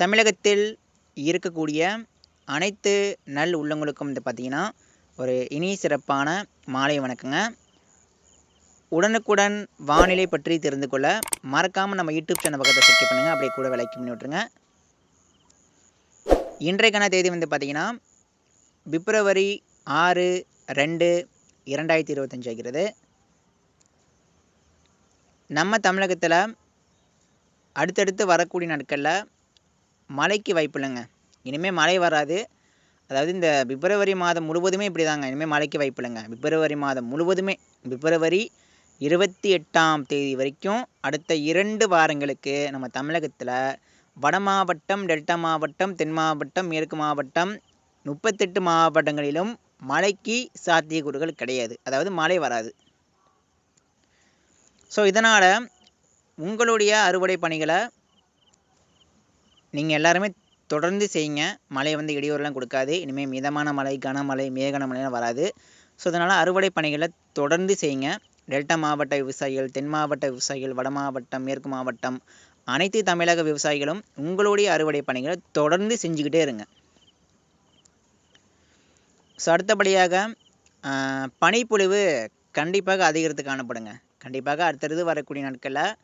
தமிழகத்தில் இருக்கக்கூடிய அனைத்து நல் உள்ளங்களுக்கும் வந்து பார்த்திங்கன்னா ஒரு இனிய சிறப்பான மாலை வணக்கங்க. உடனுக்குடன் வானிலை பற்றி தெரிந்து கொள்ள மறக்காமல் நம்ம யூடியூப் சேனல் பக்கத்தை சப்ஸ்கிரைப் பண்ணுங்கள் அப்படியே கூட விலைக்கு பண்ணி விட்ருங்க இன்றைக்கான தேதி வந்து பார்த்திங்கன்னா பிப்ரவரி ஆறு ரெண்டு இரண்டாயிரத்தி இருபத்தஞ்சு ஆகிறது. நம்ம தமிழகத்தில் அடுத்தடுத்து வரக்கூடிய நாட்களில் மழைக்கு வாய்ப்பு இல்லைங்க. இனிமேல் மழை வராது. அதாவது இந்த பிப்ரவரி மாதம் முழுவதுமே இப்படி தாங்க இனிமேல் மழைக்கு வாய்ப்பு இல்லைங்க. பிப்ரவரி மாதம் முழுவதுமே பிப்ரவரி இருபத்தி எட்டாம் தேதி வரைக்கும் அடுத்த இரண்டு வாரங்களுக்கு நம்ம தமிழகத்தில் வட மாவட்டம் டெல்டா மாவட்டம் தென் மாவட்டம் மேற்கு மாவட்டம் முப்பத்தெட்டு மாவட்டங்களிலும் மழைக்கு சாத்தியக்கூறுகள் கிடையாது. அதாவது மழை வராது. ஸோ இதனால் உங்களுடைய அறுவடை பணிகளை நீங்கள் எல்லாருமே தொடர்ந்து செய்யுங்க. மழை வந்து இடையூறுலாம் கொடுக்காது. இனிமேல் மிதமான மழை கனமழை மேகன மழைலாம் வராது. ஸோ அதனால் அறுவடை பணிகளை தொடர்ந்து செய்யுங்க. டெல்டா மாவட்ட விவசாயிகள் தென் மாவட்ட விவசாயிகள் வட மாவட்டம் மேற்கு மாவட்டம் அனைத்து தமிழக விவசாயிகளும் உங்களுடைய அறுவடை பணிகளை தொடர்ந்து செஞ்சுக்கிட்டே இருங்க. ஸோ அடுத்தபடியாக பனிப்பொழிவு கண்டிப்பாக அதிகரித்து காணப்படுங்க. கண்டிப்பாக அடுத்தடுத்து வரக்கூடிய நாட்களில்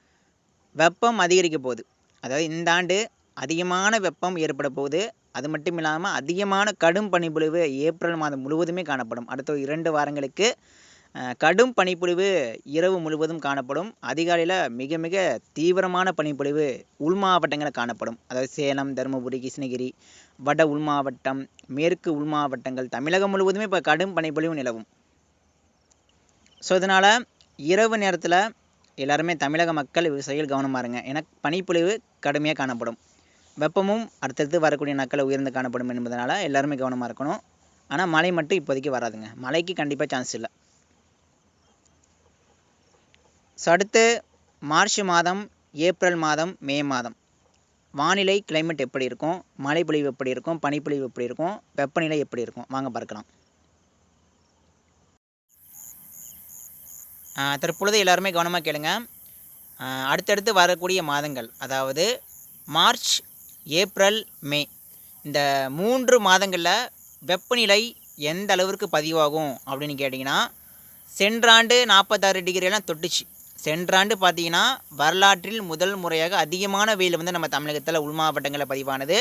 வெப்பம் அதிகரிக்க போகுது. அதாவது இந்த ஆண்டு அதிகமான வெப்பம் ஏற்பட போகுது. அது மட்டும் இல்லாமல் அதிகமான கடும் பனிப்பொழிவு ஏப்ரல் மாதம் முழுவதுமே காணப்படும். அடுத்த இரண்டு வாரங்களுக்கு கடும் பனிப்பொழிவு இரவு முழுவதும் காணப்படும். அதிகாலையில் மிக மிக தீவிரமான பனிப்பொழிவு உள் மாவட்டங்களில் காணப்படும். அதாவது சேலம் தருமபுரி கிருஷ்ணகிரி வட உள் மாவட்டம் மேற்கு உள் மாவட்டங்கள் தமிழகம் முழுவதுமே இப்போ கடும் பனிப்பொழிவு நிலவும். ஸோ இதனால் இரவு நேரத்தில் எல்லாருமே தமிழக மக்கள் விவசாயிகள் கவனமாக இருங்க. ஏன்னா பனிப்பொழிவு கடுமையாக காணப்படும். வெப்பமும் அடுத்தடுத்து வரக்கூடிய நாட்களில் உயர்ந்து காணப்படும் என்பதனால் எல்லாருமே கவனமாக இருக்கணும். ஆனால் மழை மட்டும் இப்போதைக்கு வராதுங்க. மழைக்கு கண்டிப்பாக சான்ஸ் இல்லை. ஸோ அடுத்து மார்ச் மாதம் ஏப்ரல் மாதம் மே மாதம். வானிலை கிளைமேட் எப்படி இருக்கும்? மழை பொழிவு எப்படி இருக்கும்? பனிப்பொழிவு எப்படி இருக்கும்? வெப்பநிலை எப்படி இருக்கும்? வாங்க பார்க்கலாம். தற்பொழுது எல்லாருமே கவனமாக கேளுங்க. அடுத்தடுத்து வரக்கூடிய மாதங்கள் அதாவது மார்ச் ஏப்ரல் மே. இந்த மூன்று மாதங்களில் வெப்பநிலை எந்த அளவிற்கு பதிவாகும் அப்படின்னு கேட்டிங்கன்னா சென்றாண்டு நாற்பத்தாறு டிகிரியெல்லாம் தொட்டுச்சு. சென்றாண்டு பார்த்தீங்கன்னா வரலாற்றில் முதல் முறையாக அதிகமான வெயில் வந்து நம்ம தமிழகத்தில் உள் மாவட்டங்களில் பதிவானது.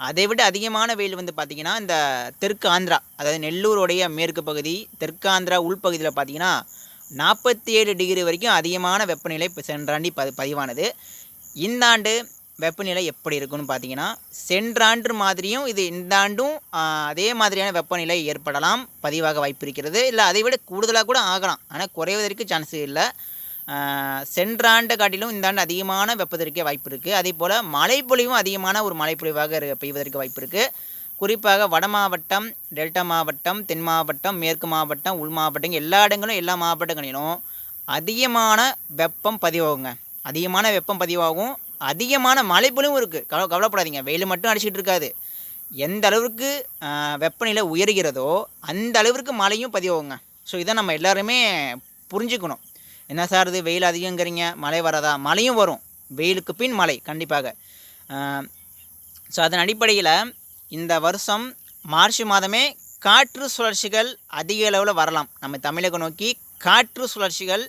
அதை விட அதிகமான வெயில் வந்து பார்த்திங்கன்னா இந்த தெற்கு ஆந்திரா அதாவது நெல்லூருடைய மேற்கு பகுதி தெற்கு ஆந்திரா உள்பகுதியில் பார்த்திங்கன்னா நாற்பத்தி ஏழு டிகிரி வரைக்கும் அதிகமான வெப்பநிலை இப்போ சென்றாண்டி ப பதிவானது. இந்த ஆண்டு வெப்பநிலை எப்படி இருக்குன்னு பார்த்தீங்கன்னா சென்றாண்டு மாதிரியும் இது இந்த ஆண்டும் அதே மாதிரியான வெப்பநிலை ஏற்படலாம் பதிவாக வாய்ப்பு இருக்கிறது இல்லை அதை விட கூடுதலாக கூட ஆகலாம். ஆனால் குறைவதற்கு சான்ஸ் இல்லை. சென்றாண்டு காட்டிலும் இந்த ஆண்டு அதிகமான வெப்பதற்கே வாய்ப்பு இருக்குது அதே போல் மழைப்பொழிவும் அதிகமான ஒரு மழைப்பொழிவாக பெய்வதற்கு வாய்ப்பு இருக்குது குறிப்பாக வட மாவட்டம் டெல்டா மாவட்டம் தென் மாவட்டம் மேற்கு மாவட்டம் உள் மாவட்டம் எல்லா இடங்களும் எல்லா மாவட்டங்களிலும் அதிகமான வெப்பம் பதிவாகுங்க. அதிகமான வெப்பம் பதிவாகும். அதிகமான மழைப்பொழிவும் இருக்குது கவ கவலைப்படாதீங்க. வெயில் மட்டும் அடிச்சுட்டு இருக்காது. எந்த அளவுக்கு வெப்பநிலை உயர்கிறதோ அந்த அளவிற்கு மழையும் பதிவாகுங்க. ஸோ இதை நம்ம எல்லாருமே புரிஞ்சுக்கணும். என்ன சார் இது? வெயில் அதிகங்கிறீங்க மழை வராதா? மழையும் வரும். வெயிலுக்கு பின் மழை கண்டிப்பாக. ஸோ அதன் அடிப்படையில் இந்த வருஷம் மார்ச் மாதமே காற்று சுழற்சிகள் அதிக அளவில் வரலாம். நம்ம தமிழகம் நோக்கி காற்று சுழற்சிகள்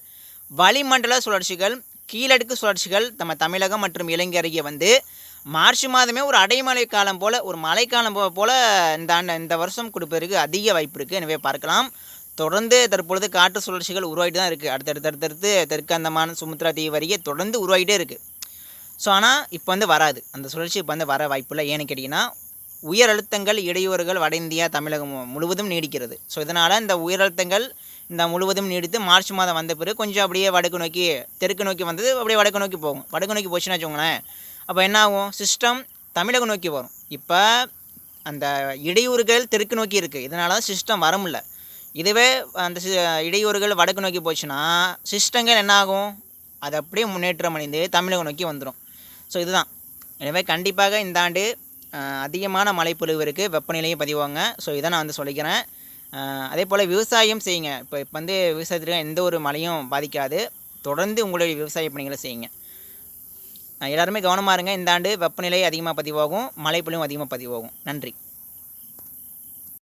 வளிமண்டல சுழற்சிகள் கீழடுக்கு சுழற்சிகள் நம்ம தமிழகம் மற்றும் இலங்கை அருகே வந்து மார்ச் மாதமே ஒரு அடைமழை காலம் போல் ஒரு மழைக்காலம் போல் இந்த ஆண்டு இந்த வருஷம் கொடுப்பதற்கு அதிக வாய்ப்பு இருக்குது எனவே பார்க்கலாம். தொடர்ந்து தற்பொழுது காற்று சுழற்சிகள் உருவாகிட்டு தான் இருக்குது அடுத்தடுத்து அடுத்தடுத்து தெற்கு அந்தமான சுமுத்ரா தீவு வரையே தொடர்ந்து உருவாகிட்டே இருக்குது ஸோ ஆனால் இப்போ வந்து வராது. அந்த சுழற்சி இப்போ வந்து வர வாய்ப்பில்லை ஏன்னு கேட்டிங்கன்னா உயர் அழுத்தங்கள் இடையூறுகள் வட இந்தியா தமிழகம் முழுவதும் நீடிக்கிறது. ஸோ இதனால் இந்த உயர் அழுத்தங்கள் இந்த முழுவதும் நீடித்து மார்ச் மாதம் வந்த பிறகு கொஞ்சம் அப்படியே வடக்கு நோக்கி தெற்கு நோக்கி வந்தது அப்படியே வடக்கு நோக்கி போகும். வடக்கு நோக்கி போச்சுன்னு வச்சுக்கோங்களேன். அப்போ என்ன ஆகும்? சிஸ்டம் தமிழகம் நோக்கி வரும். இப்போ அந்த இடையூறுகள் தெற்கு நோக்கி இருக்குது இதனால தான் சிஸ்டம் வர முடியல. இதுவே அந்த இடையூறுகள் வடக்கு நோக்கி போச்சுன்னா சிஸ்டங்கள் என்ன ஆகும்? அது அப்படியே முன்னேற்றம் அடைந்து தமிழகம் நோக்கி வந்துடும் ஸோ இதுதான். எனவே கண்டிப்பாக இந்த ஆண்டு அதிகமான மழைப்பொழிவு இருக்குது வெப்பநிலையும் பதிவாங்க. ஸோ இதை நான் வந்து சொல்லிக்கிறேன். அதே போல் விவசாயம் செய்யுங்க. இப்போ இப்போ வந்து விவசாயத்தில் எந்த ஒரு மழையும் பாதிக்காது. தொடர்ந்து உங்களுடைய விவசாய பணிகளை செய்யுங்க. எல்லாருமே கவனமாக இருங்க. இந்த ஆண்டு வெப்பநிலை அதிகமாக பதிவாகும். மழைப்பொழிவும் அதிகமாக பதிவாகும். நன்றி.